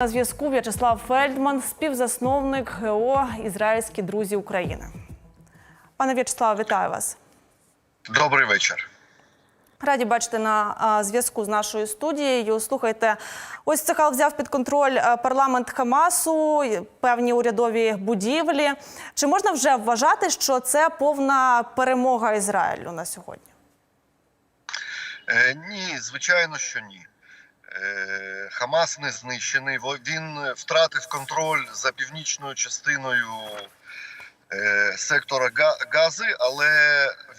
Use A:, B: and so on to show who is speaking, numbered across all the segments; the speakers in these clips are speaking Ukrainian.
A: На зв'язку В'ячеслав Фельдман, співзасновник ГО Ізраїльські друзі України. Пане В'ячеславе, вітаю вас.
B: Добрий вечір.
A: Раді бачити на зв'язку з нашою студією. Слухайте, ось Цехал взяв під контроль парламент Хамасу, певні урядові будівлі. Чи можна вже вважати, що це повна перемога Ізраїлю на сьогодні?
B: Е, ні, звичайно, що ні. Е, Хамас не знищений. Він втратив контроль за північною частиною е, сектора Га- Гази, але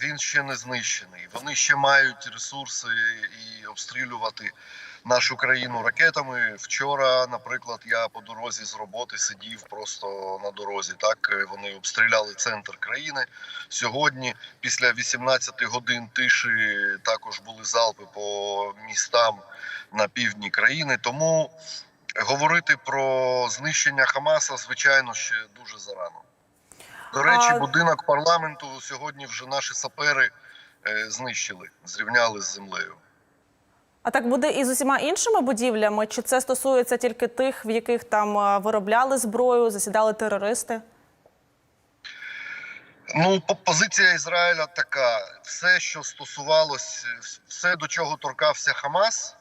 B: він ще не знищений. Вони ще мають ресурси і обстрілювати нашу країну ракетами. Вчора, наприклад, я по дорозі з роботи сидів просто на дорозі. Так е, вони обстріляли центр країни. Сьогодні, після 18 годин тиші, також були залпи по містам на півдні країни. Тому говорити про знищення Хамаса, звичайно, ще дуже зарано. До речі, будинок парламенту сьогодні вже наші сапери е, знищили, зрівняли з землею.
A: А так буде і з усіма іншими будівлями? Чи це стосується тільки тих, в яких там виробляли зброю, засідали терористи?
B: Ну, позиція Ізраїля така: все, що стосувалось, все, до чого торкався Хамас,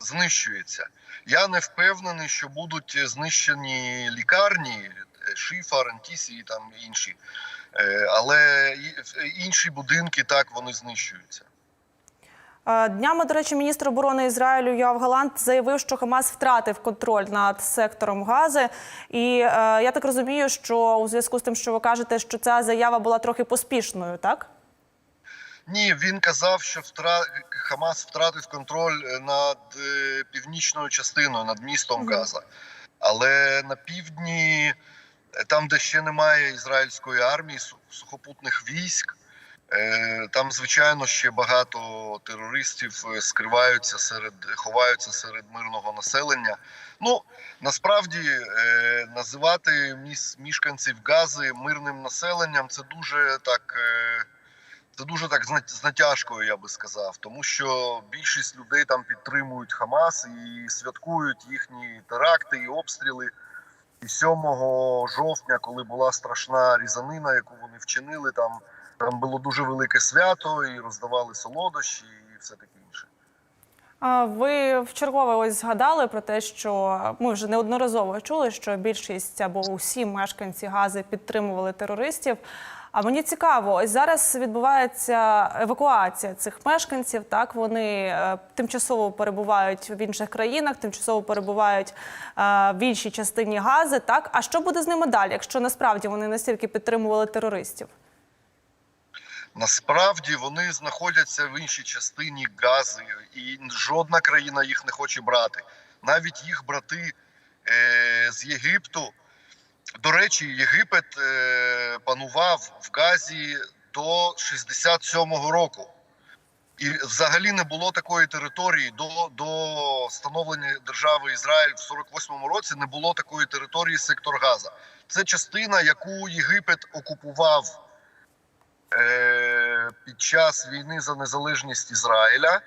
B: знищується. Я не впевнений, що будуть знищені лікарні, е, Шифа, Рантісі і там інші. Е, Але інші будинки так вони знищуються.
A: Е, Днями, до речі, міністр оборони Ізраїлю Йоав Галант заявив, що Хамас втратив контроль над сектором Гази. І е, я так розумію, що у зв'язку з тим, що ви кажете, що ця заява була трохи поспішною, так?
B: Ні, він казав, що втра... Хамас втратив контроль е, над е, північною частиною, над містом Газа. Але на півдні, там, де ще немає ізраїльської армії, сухопутних військ, там, звичайно, ще багато терористів е, скриваються серед, ховаються серед мирного населення. Ну, насправді, е, називати міс... мешканців Гази мирним населенням це дуже так. Е, це дуже так з натяжкою, я би сказав, тому що більшість людей там підтримують Хамас і святкують їхні теракти і обстріли. І 7 жовтня, коли була страшна різанина, яку вони вчинили, там, там було дуже велике свято, і роздавали солодощі, і все таке інше.
A: А Ви вчергове ось згадали про те, що ми вже неодноразово чули, що більшість або усі мешканці Гази підтримували терористів. А мені цікаво, ось зараз відбувається евакуація цих мешканців. Так вони е, тимчасово перебувають в інших країнах, тимчасово перебувають е, в іншій частині Гази. Так, а що буде з ними далі, якщо насправді вони настільки підтримували терористів?
B: Насправді вони знаходяться в іншій частині Гази, і жодна країна їх не хоче брати. Навіть їх брати е, з Єгипту. До речі, Єгипет е, панував в Газі до 67-го року. І взагалі не було такої території до, до становлення держави Ізраїль в 48-му році. Не було такої території сектор Газа. Це частина, яку Єгипет окупував під час війни за незалежність Ізраїля.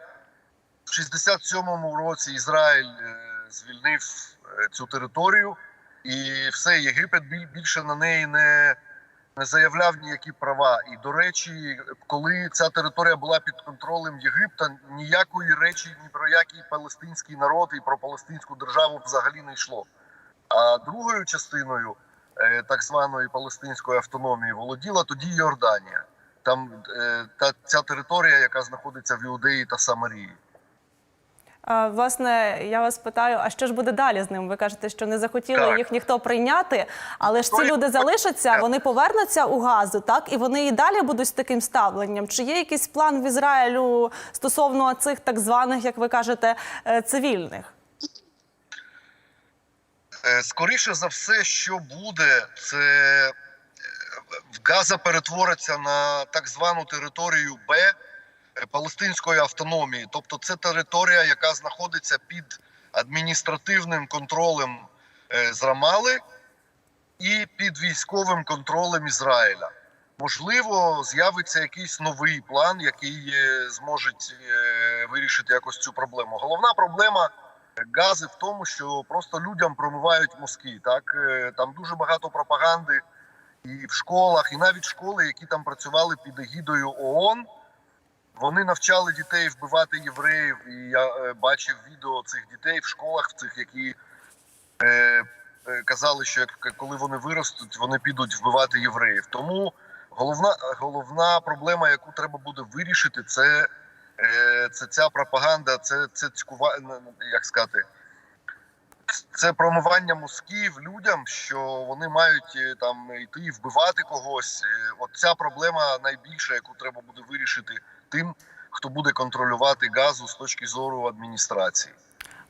B: В 67-му році Ізраїль е, звільнив е, цю територію, і все Єгипет більше на неї не, не заявляв ніякі права. І до речі, коли ця територія була під контролем Єгипта, ніякої речі ні про який палестинський народ і про палестинську державу взагалі не йшло. А другою частиною е, так званої палестинської автономії володіла тоді Йорданія. Там е, та ця територія, яка знаходиться в Іудеї та Самарії.
A: Е, Власне, я вас питаю, а що ж буде далі з ним? Ви кажете, що не захотіли
B: Так.
A: їх ніхто прийняти, але ж ці
B: Той-
A: люди залишаться, вони повернуться у газу, так і вони і далі будуть з таким ставленням. Чи є якийсь план в Ізраїлю стосовно цих так званих, як ви кажете, е, цивільних?
B: Е, Скоріше за все, що буде, це Газа перетвориться на так звану територію Б е, палестинської автономії. Тобто, це територія, яка знаходиться під адміністративним контролем е, з Рамали і під військовим контролем Ізраїля. Можливо, з'явиться якийсь новий план, який е, зможе вирішити якось цю проблему. Головна проблема гази в тому, що просто людям промивають мозки. Так там дуже багато пропаганди і в школах, і навіть школи, які там працювали під егідою ООН, вони навчали дітей вбивати євреїв. І я е, бачив відео цих дітей в школах, в цих, які е, е, казали, що коли вони виростуть, вони підуть вбивати євреїв. Тому головна, головна проблема, яку треба буде вирішити, це, е, це ця пропаганда, це, це цькува, як сказати. Це промивання мозків людям, що вони мають е, там йти і вбивати когось. Е, От ця проблема найбільша, яку треба буде вирішити тим, хто буде контролювати газу з точки зору адміністрації.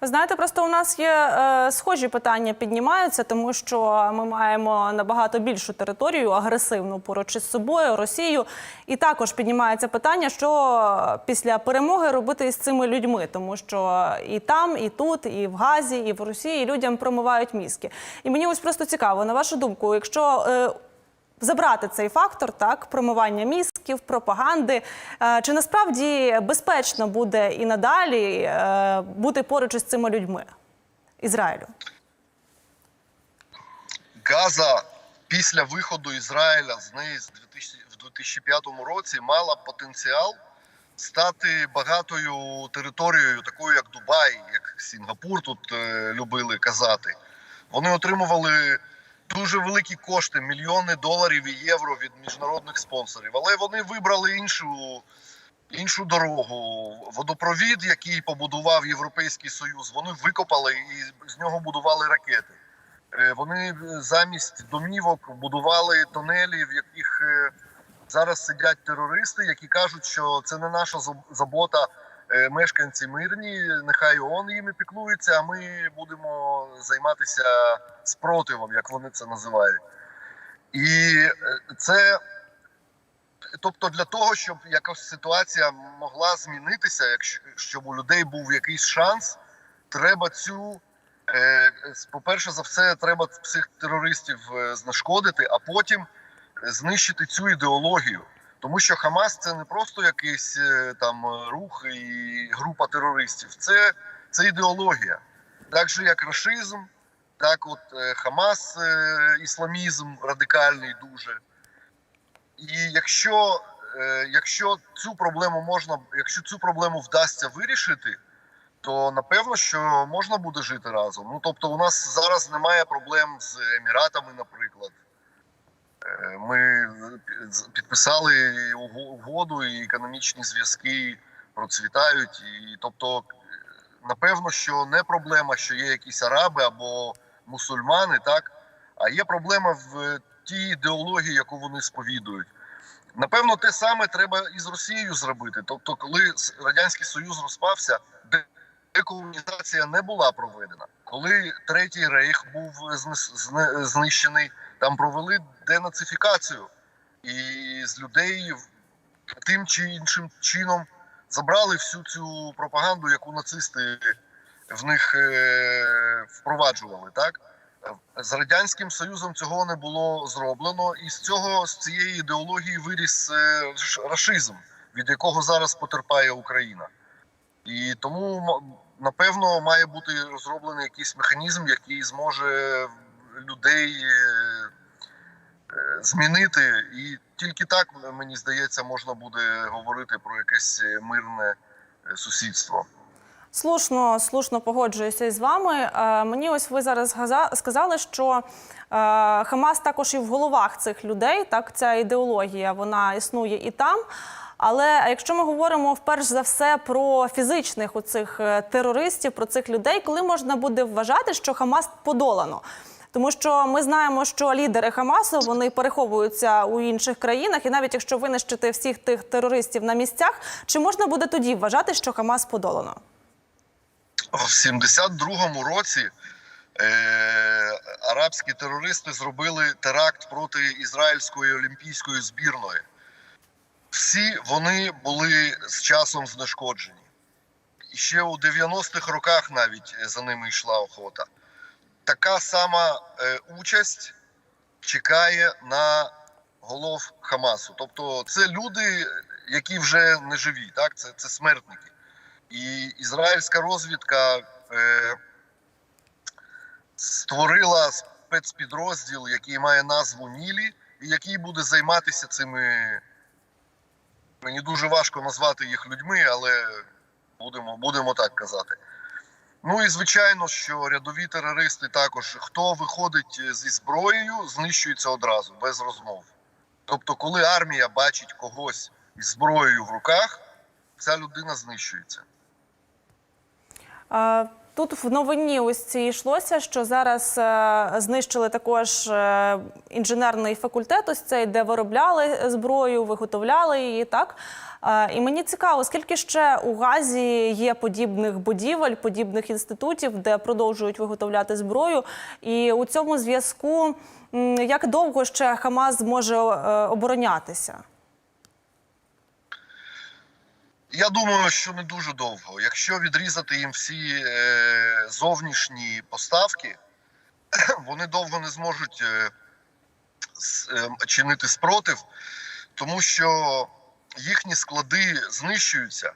A: Знаєте, просто у нас є е, схожі питання піднімаються, тому що ми маємо набагато більшу територію агресивну поруч із собою, Росію. І також піднімається питання, що після перемоги робити із цими людьми, тому що і там, і тут, і в Газі, і в Росії людям промивають мізки. І мені ось просто цікаво, на вашу думку, якщо е, забрати цей фактор, так промивання мізків, пропаганди. Е, Чи насправді безпечно буде і надалі е, бути поруч із цими людьми Ізраїлю?
B: Газа після виходу Ізраїля з неї в 2005 році мала потенціал стати багатою територією, такою як Дубай, як Сінгапур, тут е, любили казати. Вони отримували дуже великі кошти, мільйони доларів і євро від міжнародних спонсорів. Але вони вибрали іншу, іншу дорогу. Водопровід, який побудував Європейський Союз, вони викопали і з нього будували ракети. Е, Вони замість домівок будували тунелі, в яких е, зараз сидять терористи, які кажуть, що це не наша забота. Е, Мешканці мирні, нехай ООН їми піклується, а ми будемо займатися спротивом, як вони це називають. І е, це, тобто, для того, щоб якось ситуація могла змінитися, якщо щоб у людей був якийсь шанс, треба цю Е, по-перше, за все, треба цих терористів знешкодити, а потім знищити цю ідеологію. Тому що Хамас це не просто якийсь е, там рух і група терористів, це, це ідеологія. Так же, як рашизм, так от е, Хамас, е, ісламізм радикальний дуже. І якщо, е, якщо цю проблему можна, якщо цю проблему вдасться вирішити, то напевно, що можна буде жити разом. Ну тобто, у нас зараз немає проблем з Еміратами, наприклад. Е, Ми підписали угоду, і економічні зв'язки процвітають. І тобто, е, напевно, що не проблема, що є якісь араби або мусульмани, так а є проблема в тій ідеології, яку вони сповідують. Напевно, те саме треба і з Росією зробити. Тобто, коли радянський союз розпався, де деколонізація не була проведена. Коли третій рейх був знищений, там провели денацифікацію, і з людей тим чи іншим чином забрали всю цю пропаганду, яку нацисти в них е, впроваджували. Так з радянським союзом цього не було зроблено, і з цього з цієї ідеології виріс е, рашизм, від якого зараз потерпає Україна. І тому напевно має бути розроблений якийсь механізм, який зможе людей е, е, змінити. І тільки так, мені здається, можна буде говорити про якесь мирне е, сусідство.
A: Слушно, слушно погоджуюся із вами. Е, мені ось ви зараз сказали, що е, Хамас також і в головах цих людей. Так, ця ідеологія вона існує і там. Але якщо ми говоримо вперше за все про фізичних оцих е, терористів, про цих людей, коли можна буде вважати, що Хамас подолано? Тому що ми знаємо, що лідери Хамасу вони переховуються у інших країнах, і навіть якщо винищити всіх тих терористів на місцях, чи можна буде тоді вважати, що Хамас подолано?
B: В 72-му році е, арабські терористи зробили теракт проти ізраїльської олімпійської збірної. Всі вони були з часом знешкоджені. І ще у 90-х роках навіть за ними йшла охота. Така сама е, участь чекає на голов Хамасу. Тобто, це люди, які вже не живі, так? Це, це смертники. І ізраїльська розвідка е, створила спецпідрозділ, який має назву Нілі, і який буде займатися цими. Мені дуже важко назвати їх людьми, але будемо, будемо так казати. Ну і звичайно, що рядові терористи також, хто виходить зі зброєю, знищується одразу, без розмов. Тобто, коли армія бачить когось із зброєю в руках, ця людина знищується.
A: Е, Тут в новині ось цій йшлося, що зараз е, знищили також е, інженерний факультет, ось цей, де виробляли зброю, виготовляли її. Так Е, і мені цікаво, скільки ще у Газі є подібних будівель, подібних інститутів, де продовжують виготовляти зброю. І у цьому зв'язку як довго ще Хамас зможе е, оборонятися?
B: Я думаю, що не дуже довго. Якщо відрізати їм всі е, зовнішні поставки, вони довго не зможуть е, е, чинити спротив, тому що їхні склади знищуються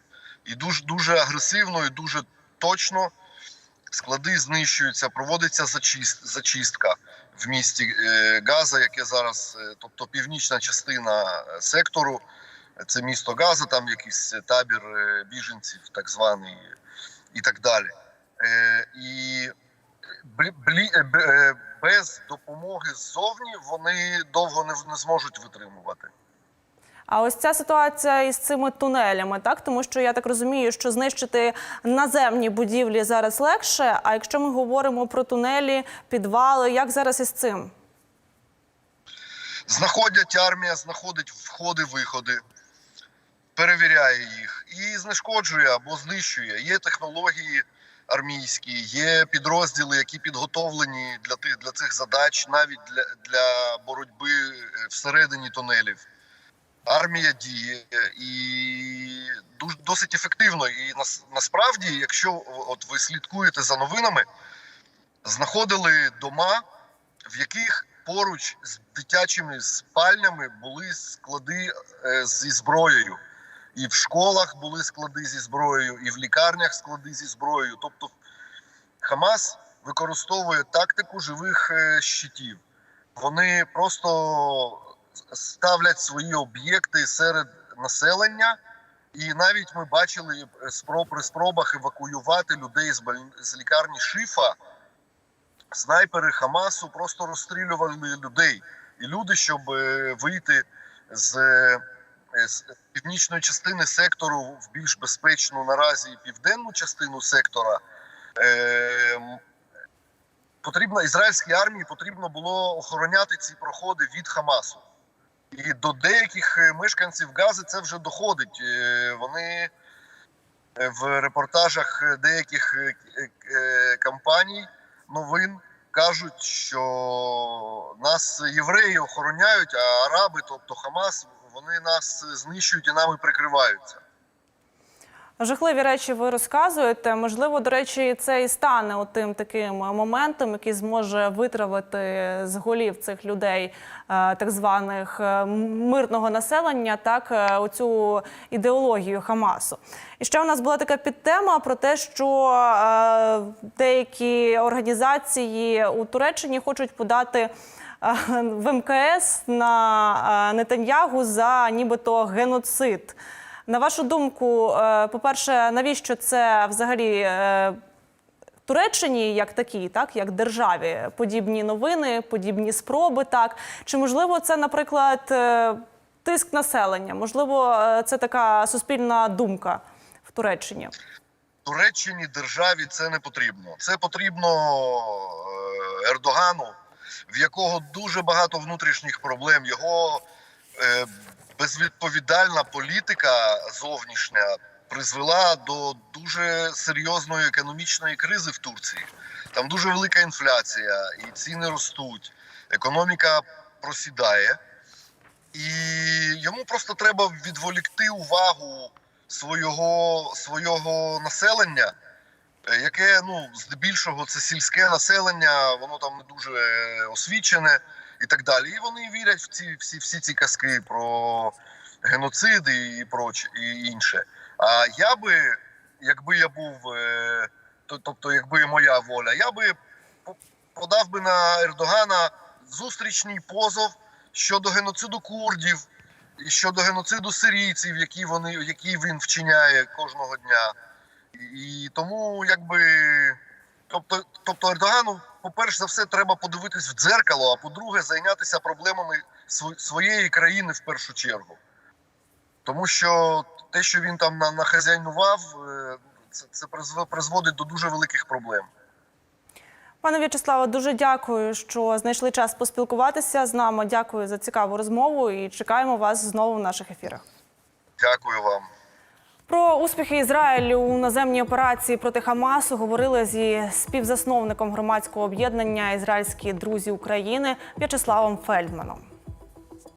B: і дуже дуже агресивно і дуже точно склади знищуються. Проводиться зачист, зачистка в місті е, Газа, яке зараз, е, тобто північна частина е, сектору. Це місто Газа, там якийсь табір е, біженців, так званий, і так далі. Е, І е, без допомоги ззовні вони довго не, не зможуть витримувати.
A: А ось ця ситуація із цими тунелями, так тому що я так розумію, що знищити наземні будівлі зараз легше. А якщо ми говоримо про тунелі, підвали, як зараз із цим?
B: Знаходять армія, знаходить входи-виходи, перевіряє їх і знешкоджує або знищує. Є технології армійські, є підрозділи, які підготовлені для тих для цих задач, навіть для, для боротьби е, всередині тунелів. Армія діє і дуже досить ефективно. І нас, насправді, якщо от ви слідкуєте за новинами, знаходили дома, в яких поруч з дитячими спальнями були склади е, зі зброєю. І в школах були склади зі зброєю, і в лікарнях склади зі зброєю. Тобто Хамас використовує тактику живих е, щитів. Вони просто ставлять свої об'єкти серед населення, і навіть ми бачили е, спроб при спробах евакуювати людей з, боль... з лікарні Шифа. Снайпери Хамасу просто розстрілювали людей. І люди, щоб е, вийти з, з північної частини сектору в більш безпечну наразі південну частину сектора, е, потрібно ізраїльській армії потрібно було охороняти ці проходи від Хамасу. І до деяких е, мешканців Гази це вже доходить. Е, Вони е, в репортажах е, деяких е, е, е, компаній новин кажуть, що нас євреї охороняють, а араби, тобто Хамас, вони нас знищують і нами прикриваються.
A: Жахливі речі ви розказуєте. Можливо, до речі, це і стане тим таким моментом, який зможе витравити з голів цих людей, е, так званих е, мирного населення, так е, оцю ідеологію Хамасу. І ще у нас була така підтема про те, що деякі організації у Туреччині хочуть подати. Е, В МКС на е, Нетаньягу за нібито геноцид. На вашу думку, е, по-перше, навіщо це взагалі Туреччині як такій, так як державі, подібні новини, подібні спроби, так чи можливо це, наприклад, тиск населення? Можливо, це така суспільна думка в Туреччині?
B: Туреччині державі це не потрібно. Це потрібно Ердогану, в якого дуже багато внутрішніх проблем. Його е, безвідповідальна політика зовнішня призвела до дуже серйозної економічної кризи в Турції. Там дуже велика інфляція, і ціни ростуть, економіка просідає, і йому просто треба відволікти увагу свого, свого населення, яке ну здебільшого це сільське населення, воно там не дуже е, освічене і так далі. І вони вірять в ці всі, всі ці казки про геноциди і проче і інше. А я би, якби я був е, тобто, якби моя воля, я би по- подав би на Ердогана зустрічний позов щодо геноциду курдів і щодо геноциду сирійців, які вони, які він вчиняє кожного дня. І, тому, якби, тобто, тобто Ердогану, по-перше за все, треба подивитись в дзеркало, а по-друге, зайнятися проблемами своєї країни в першу чергу. Тому що те, що він там на- нахазяйнував, е, це, це призводить до дуже великих проблем.
A: Пане В'ячеславе, дуже дякую, що знайшли час поспілкуватися з нами. Дякую за цікаву розмову і чекаємо вас знову в наших ефірах.
B: Дякую вам.
A: Про успіхи Ізраїлю у наземній операції проти Хамасу говорили зі співзасновником громадського об'єднання Ізраїльські друзі України В'ячеславом Фельдманом.